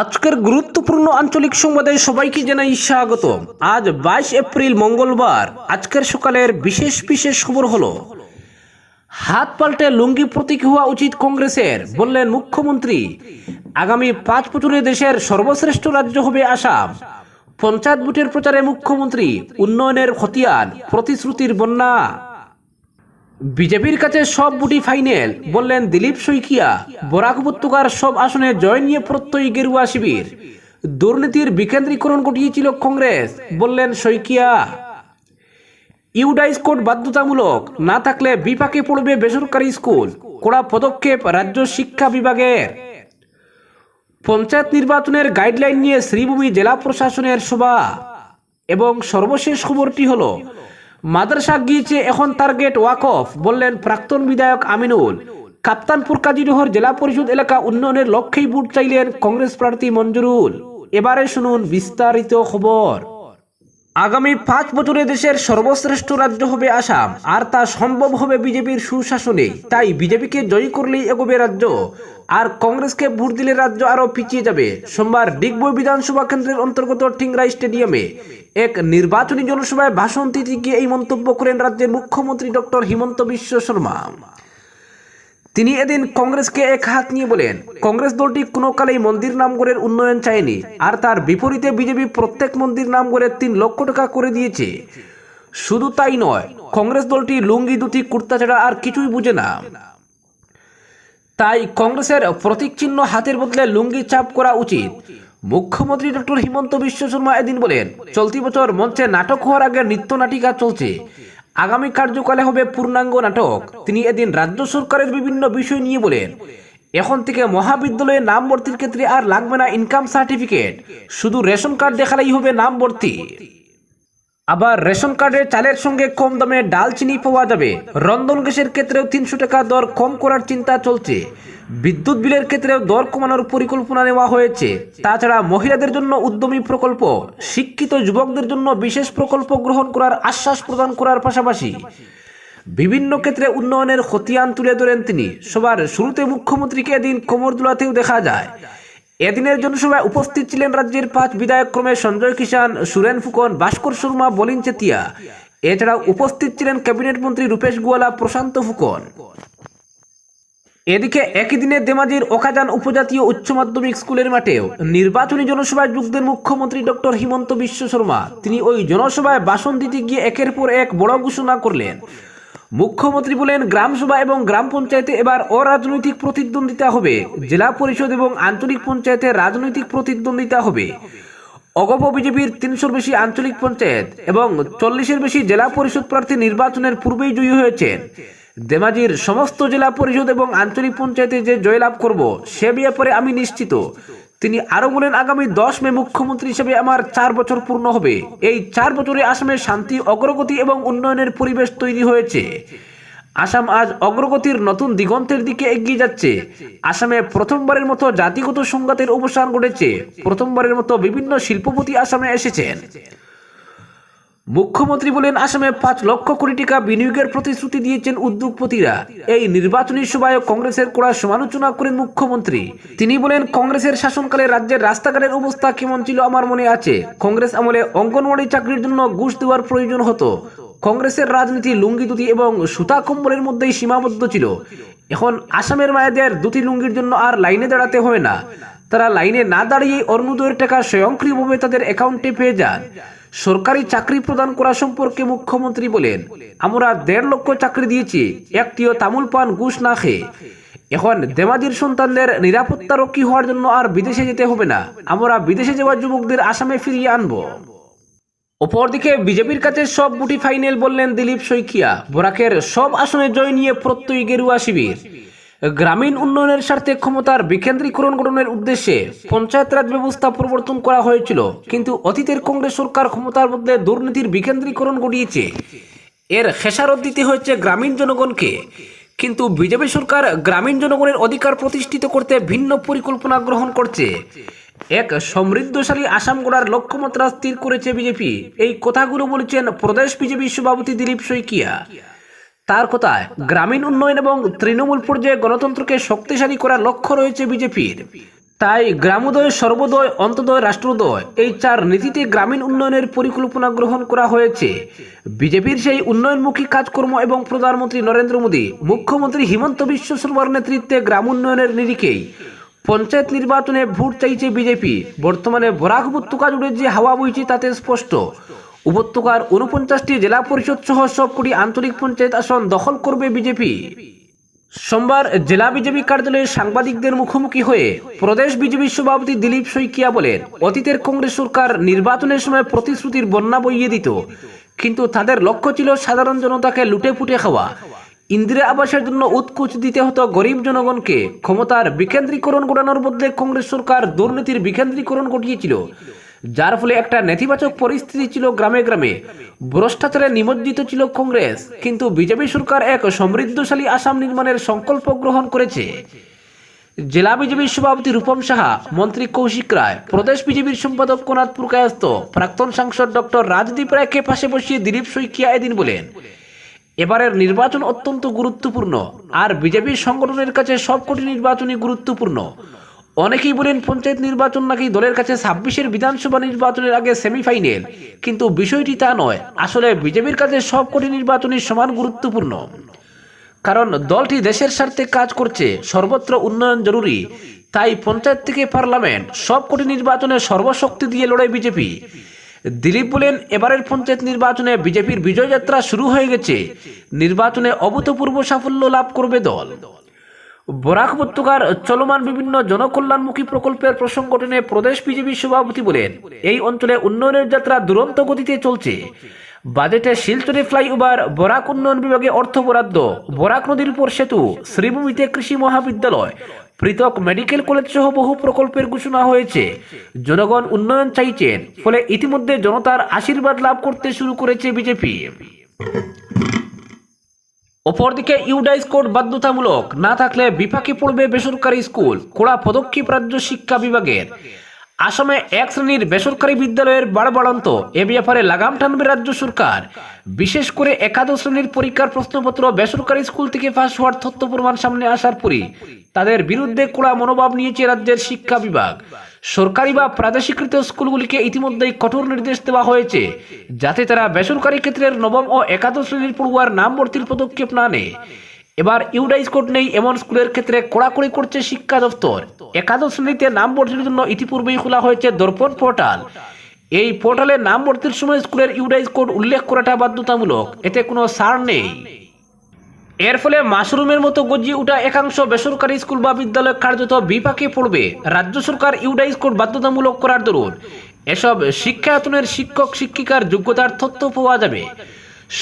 আজকের গুরুত্বপূর্ণ আঞ্চলিক সংবাদে সবাইকে জানাই স্বাগত আজ বাইশ এপ্রিল মঙ্গলবার, আজকের সকালের বিশেষ বিশেষ খবর হলো, হাত পাল্টে লুঙ্গি প্রতীক হওয়া উচিত কংগ্রেসের, বললেন মুখ্যমন্ত্রী। আগামী পাঁচ বছরে দেশের সর্বশ্রেষ্ঠ রাজ্য হবে আসাম। পঞ্চায়েত ভোটের প্রচারে মুখ্যমন্ত্রী, উন্নয়নের খতিয়ান, প্রতিশ্রুতির বন্যা। বিজেপির কাছে সব বুটি ফাইনাল, বললেন দিলীপ শইকিয়া। বরাক উপত্যকার সব আসনে জয় নিয়ে প্রত্যয়ী গেরুয়া শিবির। দুর্নীতির বিকেন্দ্রীকরণ ঘটিয়েছিল কংগ্রেস, বললেন শইকিয়া। ইউডাইস কোড বাধ্যতামূলক, না থাকলে বিপাকে পড়বে বেসরকারি স্কুল, কড়া পদক্ষেপ রাজ্য শিক্ষা বিভাগের। পঞ্চায়েত নির্বাচনের গাইডলাইন নিয়ে শ্রীভূমি জেলা প্রশাসনের সভা। এবং সর্বশেষ খবরটি হলো মাদ্রাসা গিয়েছে এখন টার্গেট ওয়াকফ, বললেন প্রাক্তন বিধায়ক আমিনুল। কাপ্তানপুর কাজিরহর জেলা পরিষদ এলাকা উন্নয়নের লক্ষ্যেই ভোট চাইলেন কংগ্রেস প্রার্থী মঞ্জুরুল। এবারে শুনুন বিস্তারিত খবর। আগামী পাঁচ বছরে দেশের সর্বশ্রেষ্ঠ রাজ্য হবে আসাম। আর তা সম্ভব হবে বিজেপির সুশাসনে। তাই বিজেপিকে জয়ী করলেই এগোবে রাজ্য। আর কংগ্রেসকে ভোট দিলে রাজ্য আরও পিছিয়ে যাবে। সোমবার ডিগবই বিধানসভা কেন্দ্রের অন্তর্গত টিংরাই স্টেডিয়ামে এক নির্বাচনী জনসভায় ভাষণ দিতে গিয়ে এই মন্তব্য করেন রাজ্যের মুখ্যমন্ত্রী ডক্টর হিমন্ত বিশ্ব শর্মা। তিনি এদিন কংগ্রেসকে এক হাত নিয়ে বলেন, কংগ্রেস দলটি কোনো কালেই মন্দির নামগড়ের উন্নয়ন চায়নি, আর তার বিপরীতে বিজেপি প্রত্যেক মন্দির নামগড়ের তিন লক্ষ টাকা করে দিয়েছে। শুধু তাই নয়, কংগ্রেস দলটি লুঙ্গি দুটি কুর্তা ছাড়া আর কিছুই বুঝে না। তাই কংগ্রেসের প্রতীক চিহ্ন হাতের বদলে লুঙ্গি চাপ করা উচিত। মুখ্যমন্ত্রী ডক্টর হিমন্ত বিশ্ব শর্মা এদিন বলেন, চলতি বছর মঞ্চে নাটক হওয়ার আগে নৃত্য নাটিকা চলছে। আগামী কার্যকালে হবে পূর্ণাঙ্গ নাটক। তিনি এদিন রাজ্য সরকারের বিভিন্ন বিষয় নিয়ে বলেন, এখন থেকে মহাবিদ্যালয়ে নাম ভর্তির ক্ষেত্রে আর লাগবে না ইনকাম সার্টিফিকেট শুধু রেশন কার্ড দেখালেই হবে নাম ভর্তি আবার রেশন কার্ডে চালের সঙ্গে কম দামে ডাল, চিনি পাওয়া যাবে। রন্ধন গ্যাসের ক্ষেত্রেও তিনশো টাকা দর কম করার চিন্তা চলছে। বিদ্যুৎ বিলের ক্ষেত্রেও দর কমানোর পরিকল্পনা নেওয়া হয়েছে। তাছাড়া মহিলাদের জন্য উদ্যমী প্রকল্প, শিক্ষিত যুবকদের জন্য বিশেষ প্রকল্প গ্রহণ করার আশ্বাস প্রদান করার পাশাপাশি বিভিন্ন ক্ষেত্রে উন্নয়নের খতিয়ান তুলে ধরেন তিনি। সবার শুরুতে মুখ্যমন্ত্রীকে এদিন কোমর দুলাতেও দেখা যায়। এদিনের জনসভায় উপস্থিত ছিলেন রাজ্যের পাঁচ বিধায়ক ক্রমে সঞ্জয় কিষান সুরেন ফুকন, ভাস্কর শর্মা, বলিন চেতিয়া। এছাড়াও উপস্থিত ছিলেন ক্যাবিনেট মন্ত্রী রূপেশ গোয়ালা, প্রশান্ত ফুকন। এদিকে একই দিনে দেমাজির ওকাজান উপজাতীয় উচ্চ মাধ্যমিক স্কুলের মাঠেও নির্বাচনী জনসভায় যোগ দেন মুখ্যমন্ত্রী ডক্টর হিমন্ত বিশ্ব শর্মা। তিনি ওই জনসভায় ভাষণ দিতে গিয়ে একের পর এক বড় ঘোষণা করলেন। মুখ্যমন্ত্রী বলেন গ্রাম সভা এবং গ্রাম পঞ্চায়েতে এবার অরাজনৈতিক প্রতিদ্বন্দ্বিতা হবে। জেলা পরিষদ এবং আঞ্চলিক পঞ্চায়েতে রাজনৈতিক প্রতিদ্বন্দ্বিতা হবে। অগপ বিজেপির তিনশোর বেশি আঞ্চলিক পঞ্চায়েত এবং চল্লিশের বেশি জেলা পরিষদ প্রার্থী নির্বাচনের পূর্বেই জয়ী হয়েছেন। দেমাজির সমস্ত জেলা পরিষদ এবং আঞ্চলিক পঞ্চায়েতে যে জয়লাভ করব, সে ব্যাপারে আমি নিশ্চিত। তিনি আরও বলেন, আগামী দশ মে মুখ্যমন্ত্রী হিসেবে আমার চার বছর পূর্ণ হবে। এই চার বছরে আসামের শান্তি, অগ্রগতি এবং উন্নয়নের পরিবেশ তৈরি হয়েছে। আসাম আজ অগ্রগতির নতুন দিগন্তের দিকে এগিয়ে যাচ্ছে। আসামে প্রথমবারের মতো জাতিগত সংঘাতের অবসান ঘটেছে। প্রথমবারের মতো বিভিন্ন শিল্পপতি আসামে এসেছেন। মুখ্যমন্ত্রী বলেন, আসামে পাঁচ লক্ষ কোটি টাকা বিনিয়োগের প্রতিশ্রুতি দিয়েছেন উদ্যোগপতিরা। এই নির্বাচনী সভায় কংগ্রেসের কড়া সমালোচনা করেন মুখ্যমন্ত্রী। তিনি বলেন, কংগ্রেসের শাসনকালে রাজ্যের রাস্তাঘাটের অবস্থা কেমন ছিল আমার মনে আছে। কংগ্রেস আমলে অঙ্গনওয়াড়ি চাকরির জন্য ঘুষ দেওয়ার প্রয়োজন হতো। কংগ্রেসের রাজনীতি লুঙ্গি দুটি এবং সুতা কম্বলের মধ্যেই সীমাবদ্ধ ছিল। এখন আসামের মায়েদের দুটি লুঙ্গির জন্য আর লাইনে দাঁড়াতে হয় না। তারা লাইনে না দাঁড়িয়ে অরুণোদয়ের টাকা স্বয়ংক্রিয়ভাবে তাদের অ্যাকাউন্টে পেয়ে যান। সরকারি চাকরি প্রদান করা সম্পর্কে মুখ্যমন্ত্রী বলেন, আমরা দেড় লক্ষ চাকরি দিয়েছি, একটিও তামুল পান ঘুষ না খেয়ে। এখন দেমাজির সন্তানদের নিরাপত্তা রক্ষী হওয়ার জন্য আর বিদেশে যেতে হবে না। আমরা বিদেশে যাওয়া যুবকদের আসামে ফিরিয়ে আনব। অপরদিকে বিজেপির কাছে সব বুটি ফাইনাল বললেন দিলীপ শইকিয়া। বরাকের সব আসনে জয় নিয়ে প্রত্যয়ী গেরুয়া শিবির। গ্রামীণ উন্নয়নের স্বার্থে ক্ষমতার বিকেন্দ্রীকরণ গঠনের উদ্দেশ্যে পঞ্চায়েত রাজ ব্যবস্থা পরিবর্তন করা হয়েছিল। কিন্তু অতীতের কংগ্রেস সরকার ক্ষমতার মধ্যে দুর্নীতির বিকেন্দ্রীকরণ ঘটিয়েছে এর খেসারত দিতে হয়েছে গ্রামীণ জনগণকে। কিন্তু বিজেপি সরকার গ্রামীণ জনগণের অধিকার প্রতিষ্ঠিত করতে ভিন্ন পরিকল্পনা গ্রহণ করছে। এক সমৃদ্ধশালী আসাম গড়ার লক্ষ্যমাত্রা স্থির করেছে বিজেপি। এই কথাগুলো বলেছেন প্রদেশ বিজেপি সভাপতি দিলীপ শইকিয়া। তার কথায়, গ্রামীণ উন্নয়ন এবং তৃণমূল পর্যায়ে গণতন্ত্রকে শক্তিশালী করার লক্ষ্য রয়েছে বিজেপির। তাই গ্রামোদয়, সর্বোদয়, অন্তদয়, রাষ্ট্রোদয় এই চার নীতিতে গ্রামীণ উন্নয়নের পরিকল্পনা গ্রহণ করা হয়েছে। বিজেপির সেই উন্নয়নমুখী কাজকর্ম এবং প্রধানমন্ত্রী নরেন্দ্র মোদী, মুখ্যমন্ত্রী হিমন্ত বিশ্ব শর্মার নেতৃত্বে গ্রাম উন্নয়নের নিরিখেই পঞ্চায়েত নির্বাচনে ভোট চাইছে বিজেপি। বর্তমানে বরাক উপত্যকা জুড়ে যে হাওয়া বইছে, তাতে স্পষ্ট। উপত্যকার উনপঞ্চাশটি জেলা পরিষদ সহ সবকটি আঞ্চলিক পঞ্চায়েত আসন দখল করবে বিজেপি। সোমবার জেলা বিজেপি কার্যালয়ে সাংবাদিকদের মুখোমুখি হয়ে প্রদেশ বিজেপি সভাপতি দিলীপ শইকিয়া বলেন, অতীতের কংগ্রেস সরকার নির্বাচনের সময় প্রতিশ্রুতির বন্যা বইয়ে দিত, কিন্তু তাদের লক্ষ্য ছিল সাধারণ জনতাকে লুটে পুটে খাওয়া। ইন্দিরা আবাসের জন্য উৎকুচ দিতে হতো গরিব জনগণকে। ক্ষমতার বিকেন্দ্রীকরণ ঘটানোর বদলে কংগ্রেস সরকার দুর্নীতির বিকেন্দ্রীকরণ ঘটিয়েছিল। যার ফলে একটা নেতিবাচক পরিস্থিতি ছিল গ্রামে গ্রামে। ভ্রষ্টাচারে নিমজ্জিত ছিল কংগ্রেস, কিন্তু বিজেপি সরকার এক সমৃদ্ধশালী আসাম নির্মাণের সংকল্প গ্রহণ করেছে। জেলা বিজেপির সভাপতি রূপম সাহা, মন্ত্রী কৌশিক রায়, প্রদেশ বিজেপির সম্পাদক কোনাথ পুরকায়স্ত প্রাক্তন সাংসদ ডক্টর রাজদীপ রায়কে পাশে বসিয়ে দিলীপ শইকিয়া এদিন বলেন, এবারের নির্বাচন অত্যন্ত গুরুত্বপূর্ণ, আর বিজেপির সংগঠনের কাছে সবকটি নির্বাচনই গুরুত্বপূর্ণ। অনেকেই বলেন পঞ্চায়েত নির্বাচন নাকি দলের কাছে ছাব্বিশের বিধানসভা নির্বাচনের আগে সেমিফাইনাল। কিন্তু বিষয়টি তা নয়। আসলে বিজেপির কাছে সবকটি নির্বাচনই সমান গুরুত্বপূর্ণ। কারণ দলটি দেশের স্বার্থে কাজ করছে, সর্বত্র উন্নয়ন জরুরি। তাই পঞ্চায়েত থেকে পার্লামেন্ট সবকটি নির্বাচনে সর্বশক্তি দিয়ে লড়ে বিজেপি। দিলীপ বলেন, এবারের পঞ্চায়েত নির্বাচনে বিজেপির বিজয়যাত্রা শুরু হয়ে গেছে। নির্বাচনে অভূতপূর্ব সাফল্য লাভ করবে দল। বরাক উপত্যকার চলমান বিভিন্ন জনকল্যাণমুখী প্রকল্পের প্রসঙ্গ টেনে প্রদেশ বিজেপি সভাপতি বলেন, এই অঞ্চলে উন্নয়নের যাত্রা দুরন্ত গতিতে চলছে। বাজেটে শিলচরে ফ্লাইওভার, বরাক উন্নয়ন বিভাগে অর্থ বরাদ্দ, বরাক নদীর উপর সেতু, শ্রীভূমিতে কৃষি মহাবিদ্যালয়, পৃথক মেডিকেল কলেজ সহ বহু প্রকল্পের ঘোষণা হয়েছে। জনগণ উন্নয়ন চাইছেন, ফলে ইতিমধ্যে জনতার আশীর্বাদ লাভ করতে শুরু করেছে বিজেপি। অপরদিকে ইউডাইস কোড বাধ্যতামূলক, না থাকলে বিপাকে পড়বে বেসরকারি স্কুল কড়া পদক্ষেপ রাজ্য শিক্ষা বিভাগের। আসামে এক শ্রেণির বেসরকারি বিদ্যালয়ের বাড়বাড়ন্ত এ ব্যাপারে লাগাম টানবে রাজ্য সরকার। বিশেষ করে একাদশ শ্রেণির পরীক্ষার প্রশ্নপত্র বেসরকারি স্কুল থেকে ফাঁস হওয়ার তথ্য প্রমাণ সামনে আসার পরই তাদের বিরুদ্ধে কড়া মনোভাব নিয়েছে রাজ্যের শিক্ষা বিভাগ। সরকারি বা প্রাদেশিকৃত স্কুলগুলিকে ইতিমধ্যেই কঠোর নির্দেশ দেওয়া হয়েছে, যাতে তারা বেসরকারি ক্ষেত্রের নবম ও একাদশ শ্রেণির পড়ুয়ার নাম ভর্তির পদক্ষেপ না নেয়। এবার ইউডাইস কোড নেই, এমন স্কুলের ক্ষেত্রে কড়াকড়ি করছে শিক্ষা দপ্তর একাদশ শ্রেণীতে নাম ভর্তির জন্য ইতিপূর্বেই খোলা হয়েছে দর্পণ পোর্টাল। এই পোর্টালে নাম ভর্তির সময় স্কুলের ইউডাইস কোড উল্লেখ করাটা বাধ্যতামূলক, এতে কোনো সার নেই। এর ফলে মাশরুমের মতো গজিয়ে উঠা একাংশ বেসরকারি স্কুল বা বিদ্যালয় কার্যত বিপাকে পড়বে। রাজ্য সরকার ইউডাই স্কুল বাধ্যতামূলক করার দরুন। এসব শিক্ষায়তনের শিক্ষক, শিক্ষিকার যোগ্যতার তথ্য পাওয়া যাবে।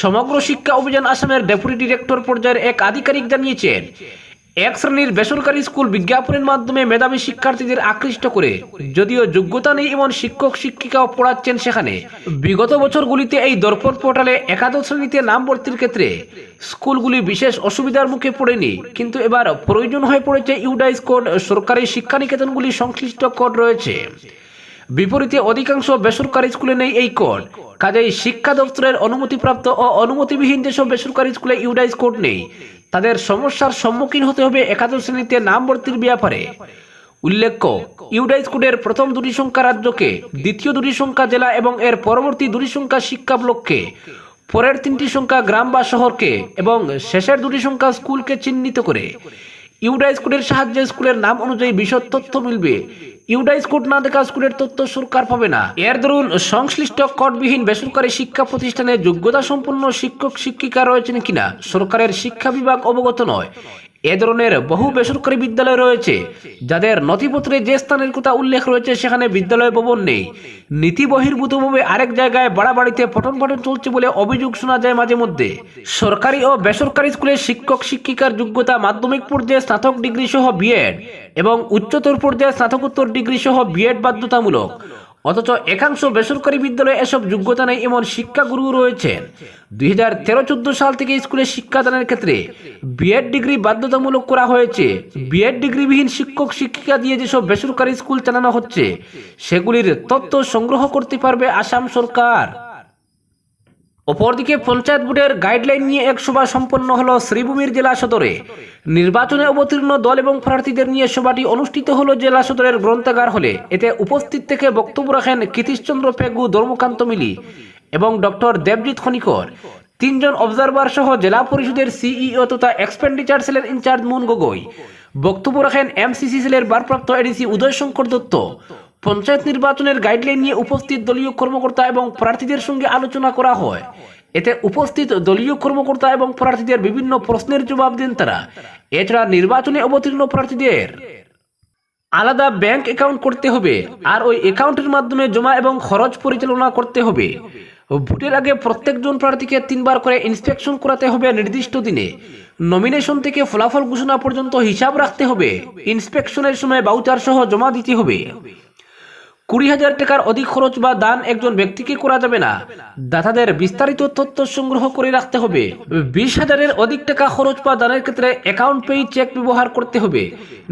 সমগ্র শিক্ষা অভিযান আসামের ডেপুটি ডিরেক্টর পর্যায়ের এক আধিকারিক জানিয়েছেন এক শ্রেণির বেসরকারি স্কুল বিজ্ঞাপনের মাধ্যমে মেধাবী শিক্ষার্থীদের আকৃষ্ট করে, যদিও যোগ্যতা নেই এমন শিক্ষক শিক্ষিকাও পড়াচ্ছেন সেখানে। বিগত বছরগুলিতে এই দর্পণ পোর্টালে একাদশ শ্রেণীতে নাম ভর্তির ক্ষেত্রে স্কুলগুলি বিশেষ অসুবিধার মুখে পড়েনি, কিন্তু এবার প্রয়োজন হয়ে পড়েছে ইউডাইস কোড, সরকারি শিক্ষানিকেতনগুলি সংশ্লিষ্ট কোড রয়েছে। বিপরীতে অধিকাংশ বেসরকারি স্কুলে নেই এই কোড। কাজেই শিক্ষা দপ্তরের অনুমতিপ্রাপ্ত ও অনুমতিবিহীন যেসব বেসরকারি স্কুলে ইউডাইস কোড নেই, তাদের সমস্যার সম্মুখীন হতে হবে একাদশ শ্রেণীতে নাম ভর্তির ব্যাপারে। উল্লেখ্য, ইউডাইস কোডের প্রথম দুটি সংখ্যা রাজ্যকে, দ্বিতীয় দুটি সংখ্যা জেলা এবং এর পরবর্তী দুটি সংখ্যা শিক্ষা ব্লককে, পরের তিনটি সংখ্যা গ্রাম বা শহরকে এবং শেষের দুটি সংখ্যা স্কুলকে চিহ্নিত করে। ইউডাইস স্কুলের সাহায্যে স্কুলের নাম অনুযায়ী বিশদ তথ্য মিলবে। ইউডাইস কোড না দেখা স্কুলের তথ্য সরকার পাবে না। এর দরুন সংশ্লিষ্ট কটবিহীন বেসরকারি শিক্ষা প্রতিষ্ঠানে যোগ্যতা সম্পন্ন শিক্ষক শিক্ষিকা রয়েছেন কিনা? সরকারের শিক্ষা বিভাগ অবগত নয়। এ ধরনের বহু বেসরকারি বিদ্যালয় রয়েছে, যাদের নথিপত্রে যে স্থানের কথা উল্লেখ রয়েছে সেখানে বিদ্যালয় ভবন নেই। নীতি বহির্ভূতভাবে আরেক জায়গায় বাড়াবাড়িতে পঠন পাঠন চলছে বলে অভিযোগ শোনা যায় মাঝে মধ্যে। সরকারি ও বেসরকারি স্কুলে শিক্ষক, শিক্ষিকার যোগ্যতা মাধ্যমিক পর্যায়ে স্নাতক ডিগ্রি সহ বিএড এবং উচ্চতর পর্যায়ে স্নাতকোত্তর ডিগ্রি সহ বিএড বাধ্যতামূলক। অথচ একাংশ বেসরকারি বিদ্যালয়ে এসব যোগ্যতা নেই এমন শিক্ষাগুরু রয়েছেন। দুই হাজার তেরো চোদ্দ সাল থেকে স্কুলে শিক্ষাদানের ক্ষেত্রে বিএড ডিগ্রি বাধ্যতামূলক করা হয়েছে। বিএড ডিগ্রিবিহীন শিক্ষক, শিক্ষিকা দিয়ে যেসব বেসরকারি স্কুল চালানো হচ্ছে, সেগুলির তথ্য সংগ্রহ করতে পারবে আসাম সরকার। অপরদিকে পঞ্চায়েত বোর্ডের গাইডলাইন নিয়ে এক সভা সম্পন্ন হলো শ্রীভূমির জেলা সদরে। নির্বাচনে অবতীর্ণ দল এবং প্রার্থীদের নিয়ে সভাটি অনুষ্ঠিত হলো জেলা সদরের গ্রন্থাগার হলে। এতে উপস্থিত থেকে বক্তব্য রাখেন কীতিশচন্দ্র পেগু ধর্মকান্ত মিলি এবং ডক্টর দেবজিৎ খনিকর। তিনজন অবজারভার সহ জেলা পরিষদের সিইও তথা এক্সপেন্ডিচার সেলের ইনচার্জ মুন গগৈ। বক্তব্য রাখেন এমসিসি সেলের ভারপ্রাপ্ত এডিসি উদয় শঙ্কর দত্ত। পঞ্চায়েত নির্বাচনের গাইডলাইন নিয়ে উপস্থিত দলীয় কর্মকর্তা এবং প্রার্থীদের সঙ্গে আলোচনা করা হয়। এতে উপস্থিত দলীয় কর্মকর্তা এবং প্রার্থীদের বিভিন্ন প্রশ্নের জবাব দেন তারা। এছাড়া নির্বাচনে অবতীর্ণ প্রার্থীদের আলাদা ব্যাংক অ্যাকাউন্ট করতে হবে আর ওই অ্যাকাউন্টের মাধ্যমে জমা এবং খরচ পরিচালনা করতে হবে। ভোটের আগে প্রত্যেকজন প্রার্থীকে তিনবার করে ইন্সপেকশন করাতে হবে নির্দিষ্ট দিনে। নমিনেশন থেকে ফলাফল ঘোষণা পর্যন্ত হিসাব রাখতে হবে। ইন্সপেকশনের সময় বাউচার সহ জমা দিতে হবে। কুড়ি হাজার টাকার অধিক খরচ বা দান একজন ব্যক্তিকে করা যাবে না। দাতাদের বিস্তারিত তথ্য সংগ্রহ করে রাখতে হবে। বিশ হাজারের অধিক টাকা খরচ বা দানের ক্ষেত্রে অ্যাকাউন্ট পেই চেক ব্যবহার করতে হবে।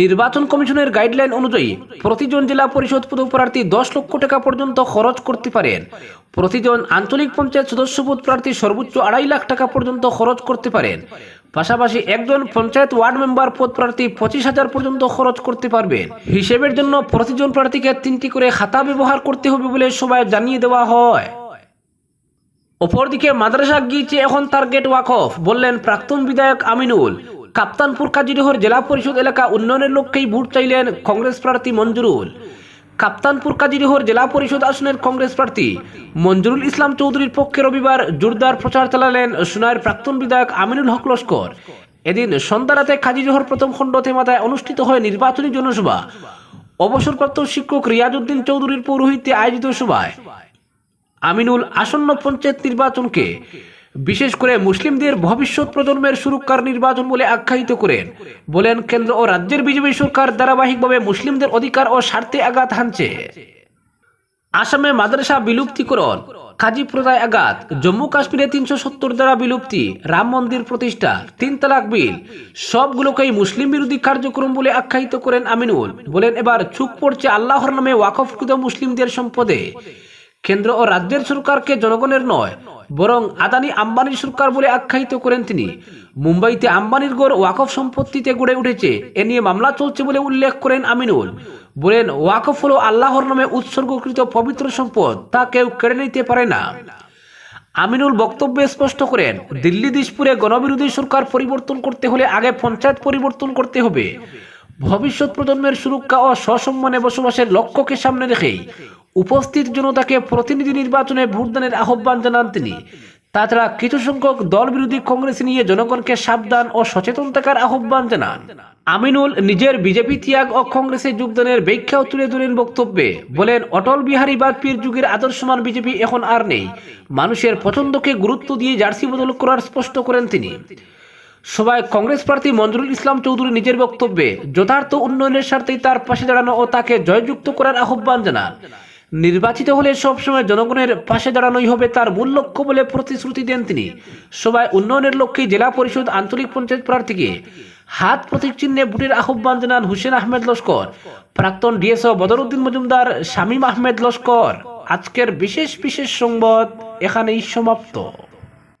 নির্বাচন কমিশনের গাইডলাইন অনুযায়ী প্রতিজন জেলা পরিষদ পদপ্রার্থী দশ লক্ষ টাকা পর্যন্ত খরচ করতে পারেন। প্রতিজন আঞ্চলিক পঞ্চায়েত সদস্যপদ প্রার্থী সর্বোচ্চ আড়াই লাখ টাকা পর্যন্ত খরচ করতে পারেন। পাশাপাশি একজন পঞ্চায়েত ওয়ার্ড মেম্বার পদ প্রার্থী পঁচিশ হাজার পর্যন্ত খরচ করতে পারবেন। হিসেবের জন্য প্রতিজন প্রার্থীকে তিনটি করে খাতা ব্যবহার করতে হবে বলে সবাই জানিয়ে দেওয়া হয়। অপরদিকে মাদ্রাসা গিয়েছে এখন টার্গেট ওয়াকফ, বললেন প্রাক্তন বিধায়ক আমিনুল। কাপ্তানপুর কাজিরহর জেলা পরিষদ এলাকা উন্নয়নের লক্ষ্যেই ভোট চাইলেন কংগ্রেস প্রার্থী মঞ্জুরুল। কাপ্তানপুর কাজিরহর জেলা পরিষদ আসনের কংগ্রেস প্রার্থী মঞ্জুরুল ইসলাম চৌধুরীর পক্ষে রবিবার জোরদার প্রচার চালালেন সোনার প্রাক্তন বিধায়ক আমিনুল হক লস্কর। এদিন সন্ধ্যা রাতে কাজিরহর প্রথম খণ্ড থেমাতায় অনুষ্ঠিত হয় নির্বাচনী জনসভা। অবসরপ্রাপ্ত শিক্ষক রিয়াজউদ্দিন চৌধুরীর পৌরোহিত্যে আয়োজিত সভায় আমিনুল আসন্ন পঞ্চায়েত নির্বাচনকে বিশেষ করে মুসলিমদের ভবিষ্যৎ প্রজন্মের সুরক্ষার নির্বাচন বলে আখ্যায়িত করেন। বলেন, কেন্দ্র ও রাজ্যের বিজেপি সরকার ধারাবাহিকভাবে মুসলিমদের অধিকার ও স্বার্থে আঘাত হানছে। আসামে মাদ্রাসা বিলুপ্তিকরণ কাজী প্রদায় আঘাত, জম্মু কাশ্মীরে তিনশো সত্তর দ্বারা বিলুপ্তি, রাম মন্দির প্রতিষ্ঠা, তিন তালাক বিল, সবগুলোকেই মুসলিম বিরোধী কার্যক্রম বলে আখ্যায়িত করেন আমিনুল। বলেন, এবার চুপ পড়ছে আল্লাহর নামে ওয়াকফকৃত মুসলিমদের সম্পদে। কেন্দ্র ও রাজ্যের সরকারকে জনগণের নয়, বরং আদানি আম্বানির সরকার বলে আখ্যায়িত করেন তিনি। মুম্বাইতে আম্বানির গড় ওয়াকফ সম্পত্তিতে গড়ে উঠেছে, এ নিয়ে মামলা চলছে বলে উল্লেখ করেন আমিনুল। বলেন, ওয়াকফ হলো আল্লাহর নামে উৎসর্গকৃত পবিত্র সম্পদ, তা কেউ কেড়ে নিতে পারে না। আমিনুল বক্তব্যে স্পষ্ট করেন, দিল্লি দিশপুরে গণবিরোধী সরকার পরিবর্তন করতে হলে আগে পঞ্চায়েত পরিবর্তন করতে হবে। ভবিষ্যৎ প্রজন্মের সুরক্ষা ও সসম্মানে বসবাসের লক্ষ্যকে সামনে রেখেই উপস্থিত জনতাকে প্রতিনিধি নির্বাচনে ভোটদানের আহ্বান জানান তিনি। তাছাড়া কিছু সংখ্যক দল বিরোধী কংগ্রেস নিয়ে জনগণকে সাবধান ও সচেতন থাকার আহ্বান জানান। আমিনুল নিজের বিজেপি ত্যাগ ও কংগ্রেসে যোগদানের ব্যাখ্যাও তুলে ধরেন বক্তব্যে, বলেন, অটল বিহারী বাজপেয়ীর যুগের আদর্শমান বিজেপি এখন আর নেই। মানুষের পছন্দকে গুরুত্ব দিয়ে জার্সি বদল করার স্পষ্ট করেন তিনি। সবাই কংগ্রেস প্রার্থী মঞ্জুরুল ইসলাম চৌধুরী নিজের বক্তব্যে, যথার্থ উন্নয়নের স্বার্থেই তার পাশে দাঁড়ানো ও তাকে জয়যুক্ত করার আহ্বান জানান। নির্বাচিত হলে সবসময় জনগণের পাশে দাঁড়ানোই হবে তার মূল লক্ষ্য বলে প্রতিশ্রুতি দেন তিনি। সবাই উন্নয়নের লক্ষ্যে জেলা পরিষদ আঞ্চলিক পঞ্চায়েত প্রার্থীকে হাত প্রতীক চিহ্নে ভোটের আহ্বান জানান হুসেন আহমেদ লস্কর। প্রাক্তন ডিএসও বদরুদ্দিন মজুমদার, শামীম আহমেদ লস্কর। আজকের বিশেষ বিশেষ সংবাদ এখানেই সমাপ্ত।